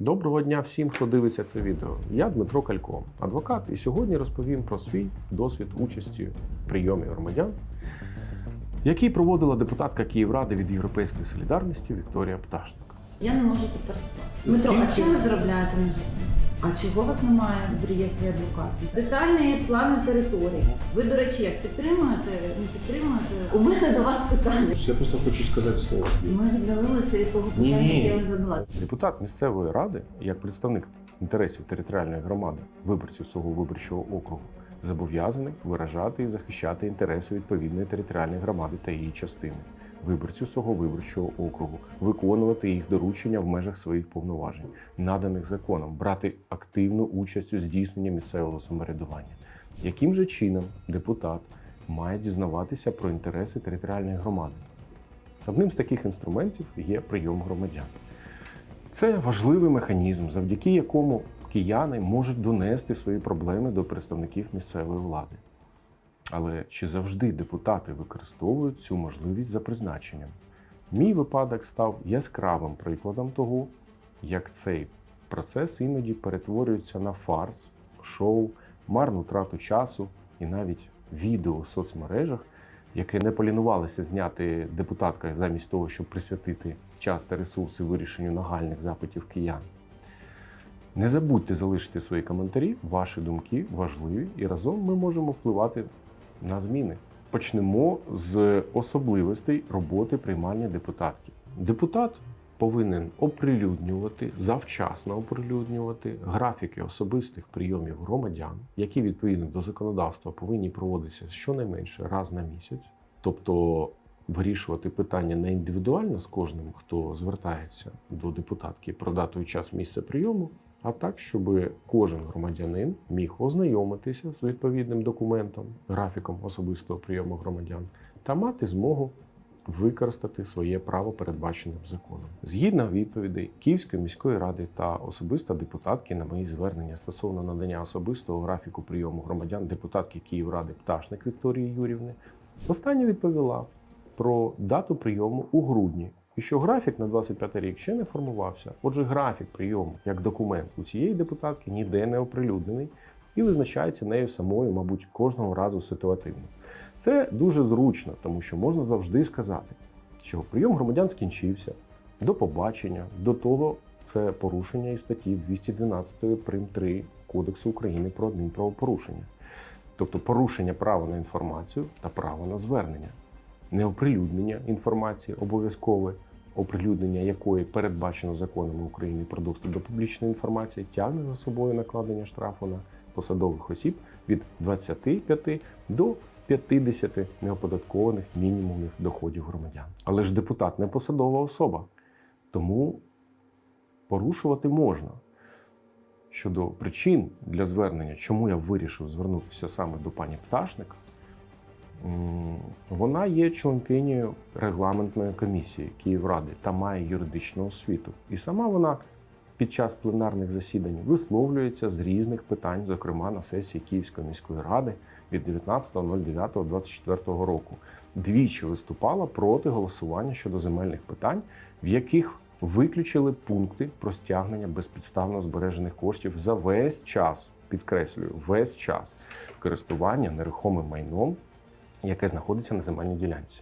Доброго дня всім, хто дивиться це відео. Я Дмитро Калько, адвокат, і сьогодні розповім про свій досвід участі в прийомі громадян, який проводила депутатка Київради від Європейської солідарності Вікторія Пташник. Я не можу тепер спати. Дмитро, а чим ви заробляєте на життя? А чого вас немає в реєстрі адвокатів? Детальні плани території. Ви, до речі, як підтримуєте, не підтримуєте? У мене до вас питання. Я просто хочу сказати слово. Ми віддалилися від того питання, Ні. яке я вам задала. Депутат місцевої ради, як представник інтересів територіальної громади, виборців свого виборчого округу, зобов'язаний виражати і захищати інтереси відповідної територіальної громади та її частини, виборців свого виборчого округу, виконувати їх доручення в межах своїх повноважень, наданих законом, брати активну участь у здійсненні місцевого самоврядування. Яким же чином депутат має дізнаватися про інтереси територіальної громади? Одним з таких інструментів є прийом громадян. Це важливий механізм, завдяки якому кияни можуть донести свої проблеми до представників місцевої влади. Але чи завжди депутати використовують цю можливість за призначенням? Мій випадок став яскравим прикладом того, як цей процес іноді перетворюється на фарс, шоу, марну трату часу і навіть відео в соцмережах, яке не полінувалося зняти депутатка замість того, щоб присвятити час та ресурси вирішенню нагальних запитів киян. Не забудьте залишити свої коментарі, ваші думки важливі, і разом ми можемо впливати на зміни. Почнемо з особливостей роботи приймальні депутатки. Депутат повинен оприлюднювати, завчасно оприлюднювати графіки особистих прийомів громадян, які відповідно до законодавства повинні проводитися щонайменше раз на місяць, тобто вирішувати питання не індивідуально з кожним, хто звертається до депутатки про дату і час місця прийому, а так, щоб кожен громадянин міг ознайомитися з відповідним документом, графіком особистого прийому громадян та мати змогу використати своє право, передбачене законом. Згідно відповідей Київської міської ради та особисто депутатки на мої звернення стосовно надання особистого графіку прийому громадян депутатки Київради Пташник Вікторії Юрівни, остання відповіла про дату прийому у грудні. І що графік на 25 рік ще не формувався. Отже, графік прийому як документ у цієї депутатки ніде не оприлюднений і визначається нею самою, мабуть, кожного разу ситуативно. Це дуже зручно, тому що можна завжди сказати, що прийом громадян скінчився, до побачення, до того це порушення і статті 212 прим 3 Кодексу України про адмінправопорушення. Тобто порушення права на інформацію та право на звернення, неоприлюднення інформації обов'язкове, оприлюднення якої передбачено законами України про доступ до публічної інформації, тягне за собою накладення штрафу на посадових осіб від 25 до 50 неоподаткованих мінімумів доходів громадян. Але ж депутат не посадова особа, тому порушувати можна. Щодо причин для звернення, чому я вирішив звернутися саме до пані Пташник, м, вона є членкинею регламентної комісії Київради та має юридичну освіту. І сама вона під час пленарних засідань висловлюється з різних питань, зокрема на сесії Київської міської ради від 19.09.24 року. Двічі виступала проти голосування щодо земельних питань, в яких виключили пункти про стягнення безпідставно збережених коштів за весь час, підкреслюю, весь час користування нерухомим майном, яке знаходиться на земельній ділянці.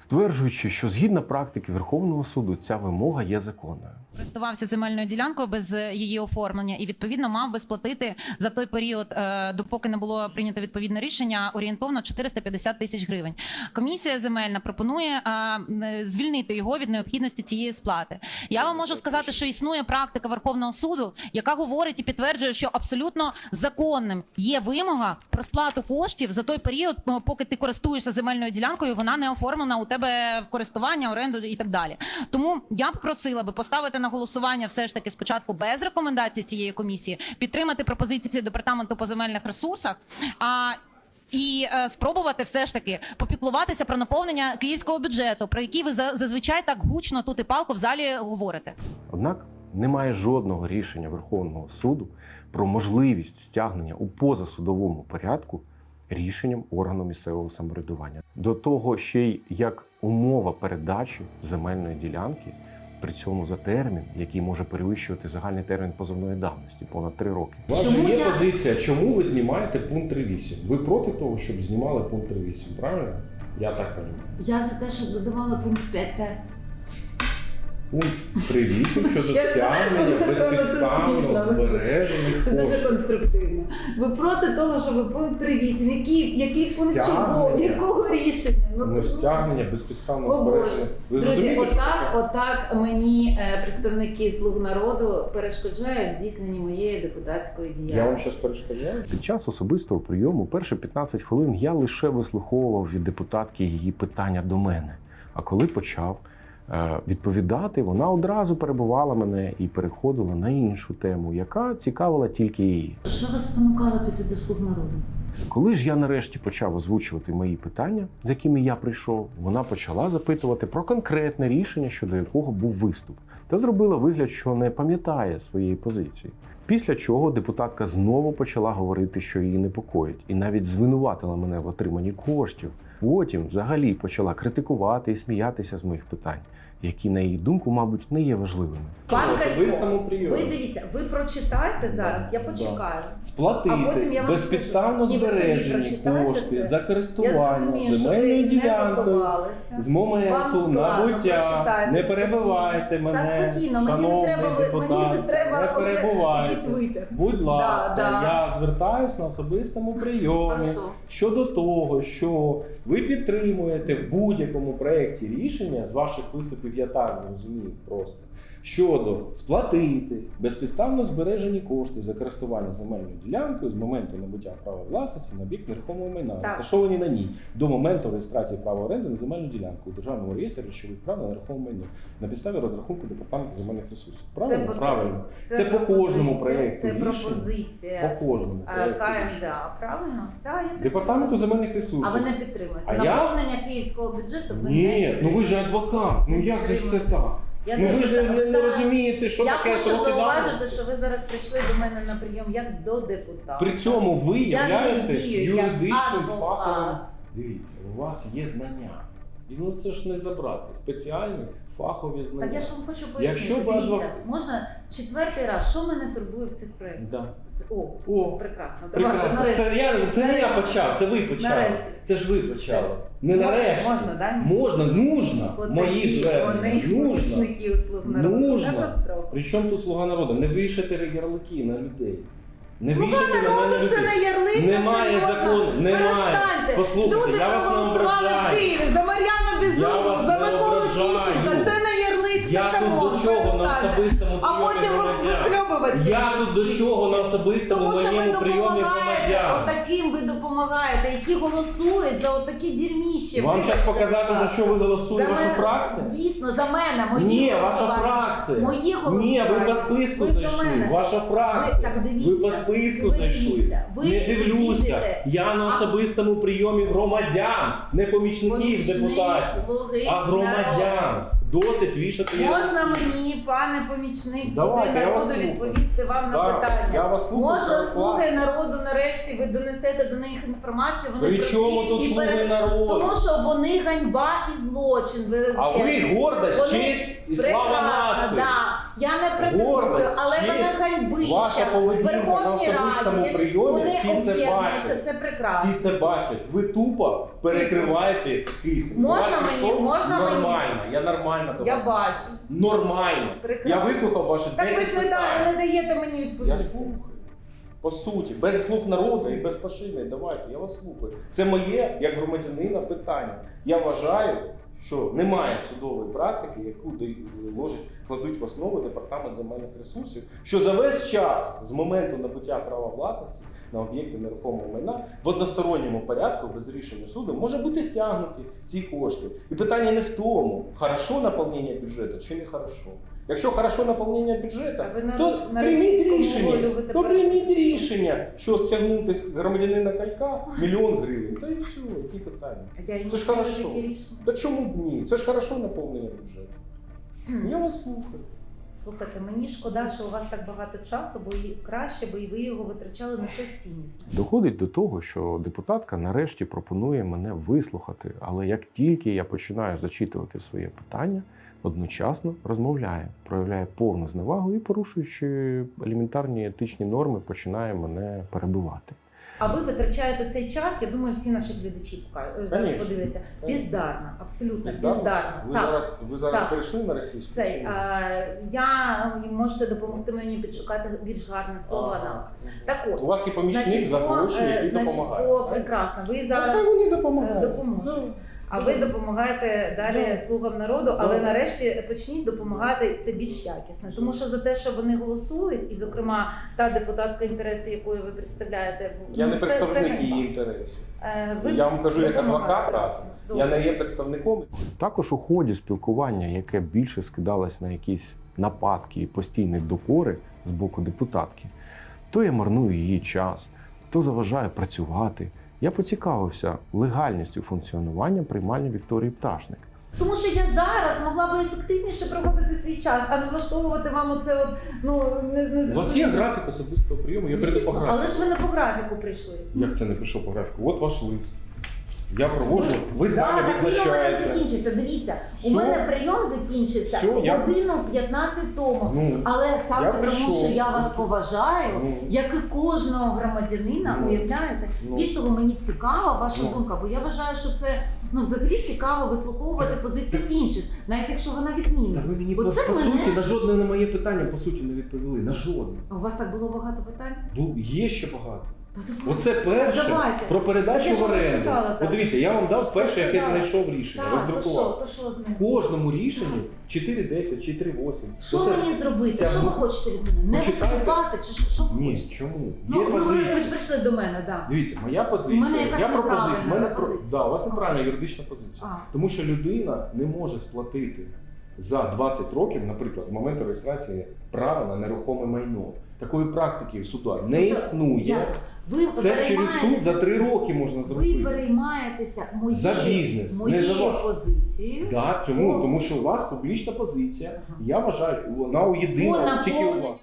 Стверджуючи, що згідно практики Верховного суду ця вимога є законною. користувався земельною ділянкою без е, її оформлення і відповідно мав би сплатити за той період, е, допоки не було прийнято відповідне рішення, орієнтовно 450 тисяч гривень. Комісія земельна пропонує е, звільнити його від необхідності цієї сплати. Я вам можу сказати, що існує практика Верховного суду, яка говорить і підтверджує, що абсолютно законним є вимога про сплату коштів за той період, е, поки ти користуєшся земельною ділянкою, вона не оформлена у тебе в користування, оренду і так далі. Тому я б просила би поставити на голосування все ж таки спочатку без рекомендацій цієї комісії, підтримати пропозиції департаменту по земельних ресурсах. А і е, спробувати все ж таки попіклуватися про наповнення київського бюджету, про який ви зазвичай так гучно тут і палко в залі говорите. Однак немає жодного рішення Верховного суду про можливість стягнення у позасудовому порядку рішенням органу місцевого самоврядування. До того ще й як умова передачі земельної ділянки При цьому за термін, який може перевищувати загальний термін позовної давності понад три роки. У вас же Чому є я- позиція, чому ви знімаєте пункт 3.8? Ви проти того, щоб знімали пункт 3.8, правильно? Я так розумію. Я за те, щоб додавали пункт 5.5. Пункт 3.8 щодо стягнення це безпідставно збережених Це дуже конструктивно. Ви проти того, щоб пункт 3.8, який, який пункт чого, якого рішення? Ну, то- стягнення безпідставно збережених. Друзі, отак, отак мені е, представники слуг народу перешкоджають в здійсненні моєї депутатської Я вам щось перешкоджаю? Під час особистого прийому перші 15 хвилин я лише вислуховував від депутатки її питання до мене. А коли почав відповідати, вона одразу перебувала мене і переходила на іншу тему, яка цікавила тільки її. Що вас спонукало піти до слуг народу? Коли ж я нарешті почав озвучувати мої питання, з якими я прийшов, вона почала запитувати про конкретне рішення, щодо якого був виступ, та зробила вигляд, що не пам'ятає своєї позиції. Після чого депутатка знову почала говорити, що її непокоїть, і навіть звинуватила мене в отриманні коштів. Потім взагалі почала критикувати і сміятися з моїх питань, які, на її думку, мабуть, не є важливими. Пан особистому Калько, прийомі. ви дивіться, ви прочитайте зараз, я Да. почекаю. Сплатити А потім я вам безпідставно скажу. Ні, ви збережені прочитайте кошти це. за Я користування зрозумію, що ви земельною не ділянкою готувалися. з моменту Вам складно, набуття. прочитайте Не спокійно. перебивайте Та мене, спокійно, мені не шановний треба, ви- депутат, мені не треба не оце перебивайте. витяг. Будь ласка, да. я звертаюсь на особистому прийомі Прошу. щодо того, що ви підтримуєте в будь-якому проєкті рішення з ваших виступів, я так зрозумів просто. Щодо сплатити безпідставно збережені кошти за користування земельною ділянкою з моменту набуття права власності на бік нерухомого майна, розташовані на ній до моменту реєстрації права оренди на земельну ділянку у державному реєстрі речових прав на нерухоме майно на підставі розрахунку департаменту земельних ресурсів. Правильно? по- Правильно. Це по кожному проєкту Це пропозиція По кожному. КМДА, правильно? Так, я Департаменту земельних ресурсів. А ви не підтримуєте. Наповнення київського бюджету ви не Ні, ну ви ж адвокат. Ну як же це так? Я Ну ви ж не, не, зараз- розумієте, що я таке хочу сроки зауважити, що ви зараз прийшли до мене на прийом як до депутата. При цьому ви Я не являєтесь дію як юридичним адвокат. фаховим. Дивіться, у вас є знання. І ну це ж не забрати. Спеціальні фахові знання. Так я ж вам хочу пояснити. Якщо Дивіться, адвокат- можна четвертий раз, що мене турбує в цих проєктах? Да. О, О, прекрасно. Прекрасно. нарешті. Це я, це не я почав, це ви почали. Нарешті. Це ж ви почали. Не Можна, нарешті. можна, да? Можна, нужно. От Мої звернення. Нужно. помічники народу. Нужно. Причому тут слуга народу? Не вішайте ярлики на людей. Не Слуга вішайте на мене народу це людей. не ярлик, Немає серйозно. закону, немає. Перестаньте. Послухайте, Люди я вас не проголосували в ображаю. Києві за Мар'яна Я вас за не Миколу ображаю. Тищенка. Це не ярлик, Я тут до чого на особистому А прийомі потім ви громадян? вихльобуватися. Я тут до чого на особистому Тому що ви моєму прийомі допомагаєте, громадян? отаким ви допомагаєте, які голосують за отакі дірміщі. Вам зараз вибачте, показати, за що ви голосує За ваша мене- фракція? Звісно, за мене, мої Ні, ваша голосування. фракція. Мої Ні, ви по списку Ви до зайшли. мене. Ваша Ви, фракція. так дивіться, Ви по списку ви зайшли. дивіться, ви не дивлюся. їдете. Я на А- особистому прийомі громадян, не помічників Помічник депутатів, слуги а громадян. Досить вішати. Можна мені, пане помічник Давайте, я народу, вас слухаю. відповісти вам на Так, питання? я вас слухаю, Можна слуги класно. народу нарешті ви донесете до них інформацію, вони При чому прості тут і слуги перед- народу? Тому що вони ганьба і злочин. Ви А ви гордость, Вони честь і слава Прекрасно, нації. Да. Я не претендую, Гордость, але честь, мене ганьбища. Ваша поведінка В Верховній на особистому Раді прийомі, вони всі це об'єднуються, бачать. Це прекрасно. Всі це бачать. Ви тупо перекриваєте кисень. Можна мені? прийшов Можна мені? нормально. Я нормально до Я вас. бачу. Нормально. Прекрасно. Я вислухав ваші Так ви 10 ж не, да- питань. не даєте мені відповісти. Я слухаю. По суті, без слуг народу і без пашини. Давайте, я вас слухаю. Це моє, як громадянина, питання. Я вважаю, що немає судової практики, яку ложить, кладуть в основу департамент земельних ресурсів, що за весь час з моменту набуття права власності на об'єкти нерухомого майна в односторонньому порядку без рішення суду може бути стягнуті ці кошти. І питання не в тому, хорошо наповнення бюджету чи не хорошо. Якщо хорошо наповнення бюджету, на, то на прийміть рішення, то про- прийміть рішення, що стягнути з громадянина калька мільйон гривень. Та й все, які питання. Я Це ж хорошо. Та чому б ні? Це ж хорошо наповнення бюджету. Я вас слухаю. Слухайте, мені шкода, що у вас так багато часу, бо і краще, бо і ви його витрачали на щось ціннісне. Доходить до того, що депутатка нарешті пропонує мене вислухати, але як тільки я починаю зачитувати своє питання, одночасно розмовляє, проявляє повну зневагу і, порушуючи елементарні етичні норми, починає мене перебивати. А ви витрачаєте цей час, я думаю, всі наші глядачі пока- зараз Конечно. подивляться. Бездарно, абсолютно бездарно. Ви Так. зараз, ви зараз Так. перейшли на російську? Цей, чи ні? а, я можете допомогти мені підшукати більш гарне слово Ага. аналог. Так от, У вас є помічник значить, за гроші, е, який значить, допомагає. по прекрасно. Ви зараз хай вони е, допомагають. допоможуть. А ви допомагаєте далі слугам народу, але нарешті почніть допомагати це більш якісно. Тому що за те, що вони голосують, і зокрема та депутатка інтереси, якої ви представляєте, в- Я ну, не це- представник її інтересів. Е, ви Я вам кажу як адвокат раз. Я не є представником. Також у ході спілкування, яке більше скидалось на якісь нападки і постійні докори з боку депутатки, то я марную її час, то заважаю працювати. Я поцікавився легальністю функціонування приймальні Вікторії Пташник. Тому що я зараз могла би ефективніше проводити свій час, а не влаштовувати вам оце от ну не, не У вас є графік особистого прийому, я прийду по графіку. але ж ви не по графіку прийшли. Як це не прийшов по графіку? От ваш лист. Я проводжу, ви самі так прийом у мене визначаєте. закінчився. Дивіться, Все. у мене прийом закінчився Все, я- годину 15 тому. Ну, Але саме Я тому, прийшов. що я вас поважаю, ну, як і кожного громадянина, Ну. уявляєте? ну. Більш того, мені цікава ваша Ну. думка, бо я вважаю, що це ну взагалі цікаво вислуховувати позицію інших, навіть якщо вона відмінна. Та ви мені по, по мене- суті на жодне на моє питання по суті не відповіли. На жодне. У вас так було багато питань? Бу- Є ще багато. Оце перше давайте. про передачу в оренду. От дивіться, я вам дав перше, яке знайшов рішення, Так, то що, то що з ним? В кожному рішенні 4,10, 4,8. Що Оце мені зробити? Що ви хочете від мене? Не Почитайте. виступати чи що, що ви Ні, хочете? чому? Ну, Є ви, ви, ж прийшли до мене, так. Дивіться, моя позиція. У мене якась я пропози- неправильна, мене про- позиція? Да, у вас неправильна юридична позиція. А. Тому що людина не може сплатити за 20 років, наприклад, з моменту реєстрації права на нерухоме майно. Такої практики в суда не Тобто, існує. Ясно. Ви Це через суд за три роки можна зробити. Ви переймаєтеся моєю, За бізнес, не за ваш. позицією. Да, чому? О. Тому що у вас публічна позиція. Ага. Я вважаю, вона у єдина тільки у вас.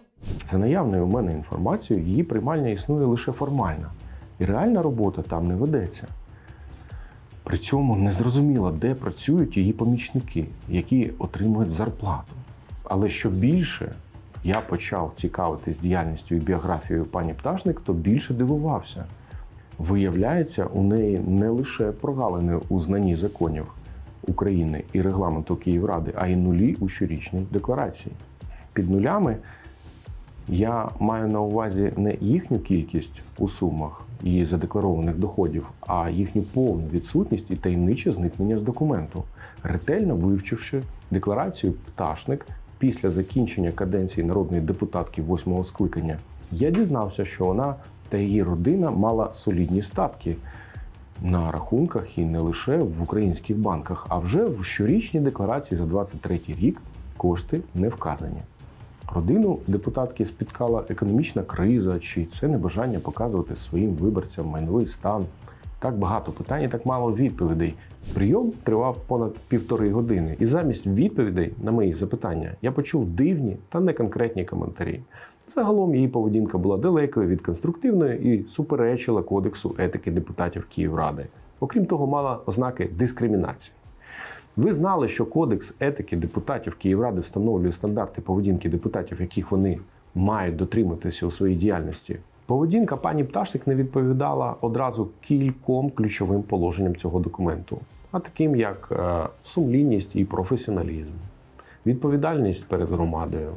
За наявною у мене інформацією, її приймальня існує лише формально, і реальна робота там не ведеться. При цьому незрозуміло, де працюють її помічники, які отримують зарплату. Але що більше я почав цікавитись діяльністю і біографією пані Пташник, то більше дивувався. Виявляється, у неї не лише прогалини у знанні законів України і регламенту Київради, а й нулі у щорічній декларації. Під нулями я маю на увазі не їхню кількість у сумах її задекларованих доходів, а їхню повну відсутність і таємниче зникнення з документу. Ретельно вивчивши декларацію пташник після закінчення каденції народної депутатки восьмого скликання, я дізнався, що вона та її родина мала солідні статки на рахунках і не лише в українських банках, а вже в щорічній декларації за 23 рік кошти не вказані. Родину депутатки спіткала економічна криза, чи це небажання показувати своїм виборцям майновий стан. Так багато питань і так мало відповідей. Прийом тривав понад півтори години, і замість відповідей на мої запитання я почув дивні та неконкретні коментарі. Загалом її поведінка була далекою від конструктивної і суперечила кодексу етики депутатів Київради. Окрім того, мала ознаки дискримінації. Ви знали, що Кодекс етики депутатів Київради встановлює стандарти поведінки депутатів, яких вони мають дотриматися у своїй діяльності. Поведінка пані Пташник не відповідала одразу кільком ключовим положенням цього документу, а таким як е, сумлінність і професіоналізм, відповідальність перед громадою,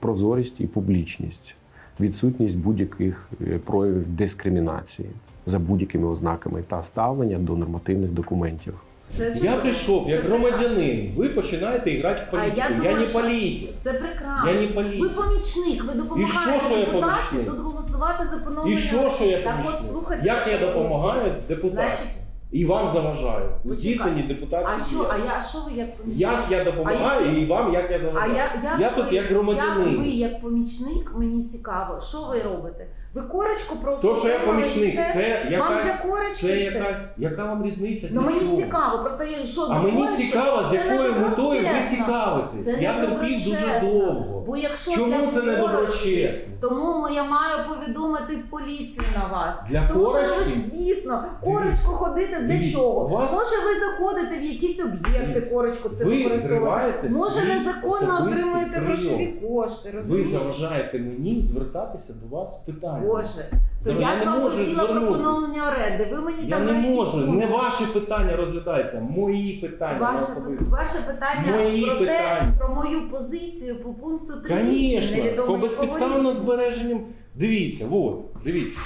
прозорість і публічність, відсутність будь-яких е, проявів дискримінації за будь-якими ознаками та ставлення до нормативних документів. Це Я прийшов як Це громадянин. Ви починаєте грати в А я політику. Я, думаю, не що- політик. Це прекрасно. Я не Ви помічник, ви допомагаєте І що, що я депутатів помічник? тут голосувати за поновлення. І що, що я Так от, помічник? слухайте, Як що я ви допомагаю депутатам? Значить, І вам заважаю. У Почекай. здійсненні а що, а я, а що ви як помічник? Як я допомагаю А які- і вам, як я А заважаю. я, як Я ви, тут як громадянин. Як ви як помічник, мені цікаво, що ви робите? Ви корочку просто То, що я отримали і помічник, все? це Вам якась, для корочки це це? якась, яка вам різниця? Ну для мені чого? цікаво, просто є жодна А мені корочка, цікаво, з це якою метою ви цікавитесь. Це Я терпів дуже довго. Бо якщо Чому для це не доброчесно? Тому я маю повідомити в поліцію на вас. Для Тому що ви корочки? ж, звісно, корочку ходити для Дивіться, чого? у вас- Може, ви заходите в якісь об'єкти, Дивіться, корочку це ви використовуєте. зриваєте Може, свій незаконно особистий отримуєте прийом. грошові кошти. Ви розумієте? заважаєте мені звертатися до вас з питанням. Боже, то Я я не ж вам можу хотіла про звернутись. оренди. Ви мені Я там не якісь можу, пункти. не ваші питання розглядаються, мої питання Ваше, особисто. ваше питання Мої про питання. те, про мою позицію по пункту 3. Звісно, по безпідставно збереженням. Дивіться, от, дивіться.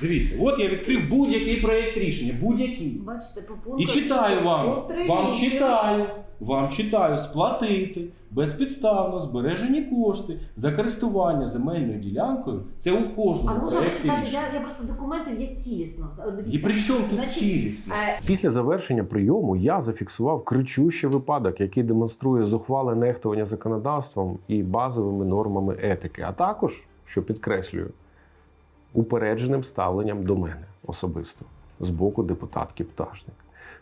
Дивіться, от я відкрив будь-який проєкт рішення, будь-який. Бачите, по пункту І читаю вам. Вам читаю. Вам читаю сплатити безпідставно збережені кошти за користування земельною ділянкою. Це у А кожному може проєкті читати, рішення. я, я просто документи є цілісно. І Дивіться. при чому тут Значить, цілість? е, Після завершення прийому я зафіксував кричущий випадок, який демонструє зухвале нехтування законодавством і базовими нормами етики, а також, що підкреслюю, упередженим ставленням до мене особисто з боку депутатки Пташник.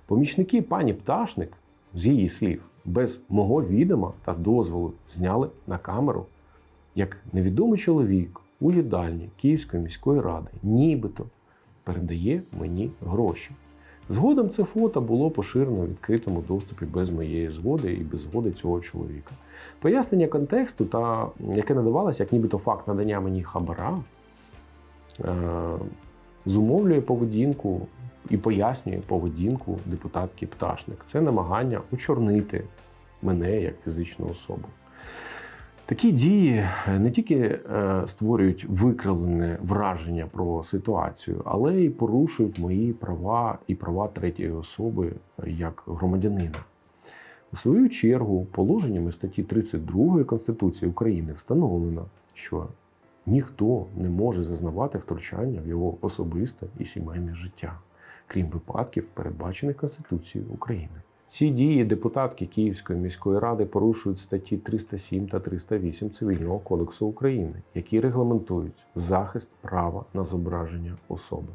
Помічники пані Пташник, з її слів, без мого відома та дозволу зняли на камеру, як невідомий чоловік у їдальні Київської міської ради, нібито передає мені гроші. Згодом це фото було поширено у відкритому доступі без моєї згоди і без згоди цього чоловіка. Пояснення контексту, та, яке надавалося, як нібито факт надання мені хабара, зумовлює поведінку і пояснює поведінку депутатки Пташник. Це намагання учорнити мене як фізичну особу. Такі дії не тільки е, створюють викривлене враження про ситуацію, але й порушують мої права і права третьої особи е, як громадянина. У свою чергу, положеннями статті 32 Конституції України встановлено, що ніхто не може зазнавати втручання в його особисте і сімейне життя, крім випадків, передбачених Конституцією України. Ці дії депутатки Київської міської ради порушують статті 307 та 308 Цивільного кодексу України, які регламентують захист права на зображення особи.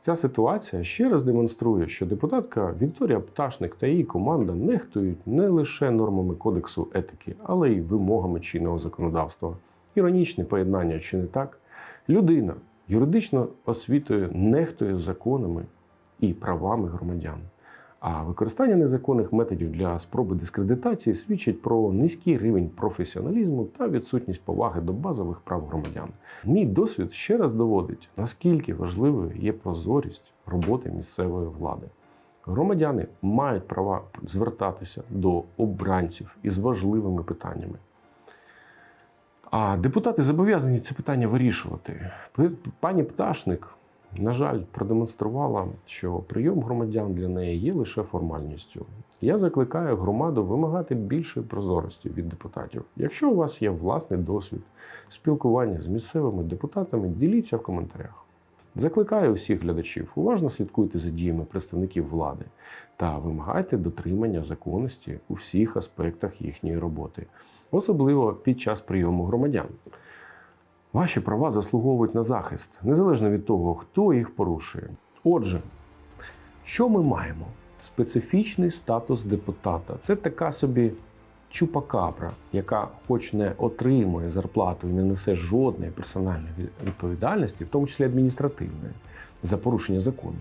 Ця ситуація ще раз демонструє, що депутатка Вікторія Пташник та її команда нехтують не лише нормами кодексу етики, але й вимогами чинного законодавства. Іронічне поєднання, чи не так? Людина юридично освітою нехтує законами і правами громадян. А використання незаконних методів для спроби дискредитації свідчить про низький рівень професіоналізму та відсутність поваги до базових прав громадян. Мій досвід ще раз доводить, наскільки важливою є прозорість роботи місцевої влади. Громадяни мають права звертатися до обранців із важливими питаннями. А депутати зобов'язані це питання вирішувати. Пані Пташник на жаль, продемонструвала, що прийом громадян для неї є лише формальністю. Я закликаю громаду вимагати більшої прозорості від депутатів. Якщо у вас є власний досвід спілкування з місцевими депутатами, діліться в коментарях. Закликаю усіх глядачів, уважно слідкуйте за діями представників влади та вимагайте дотримання законності у всіх аспектах їхньої роботи, особливо під час прийому громадян. Ваші права заслуговують на захист, незалежно від того, хто їх порушує. Отже, що ми маємо? Специфічний статус депутата це така собі чупакабра, яка, хоч не отримує зарплату і не несе жодної персональної відповідальності, в тому числі адміністративної, за порушення закону,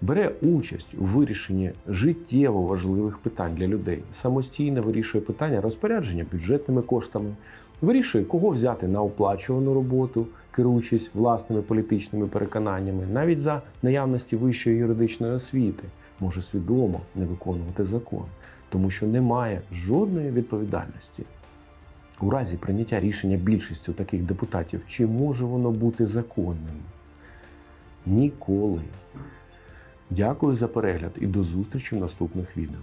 бере участь у вирішенні життєво важливих питань для людей, самостійно вирішує питання розпорядження бюджетними коштами. Вирішує, кого взяти на оплачувану роботу, керуючись власними політичними переконаннями, навіть за наявності вищої юридичної освіти, може свідомо не виконувати закон, тому що немає жодної відповідальності. У разі прийняття рішення більшістю таких депутатів, чи може воно бути законним? Ніколи. Дякую за перегляд і до зустрічі в наступних відео.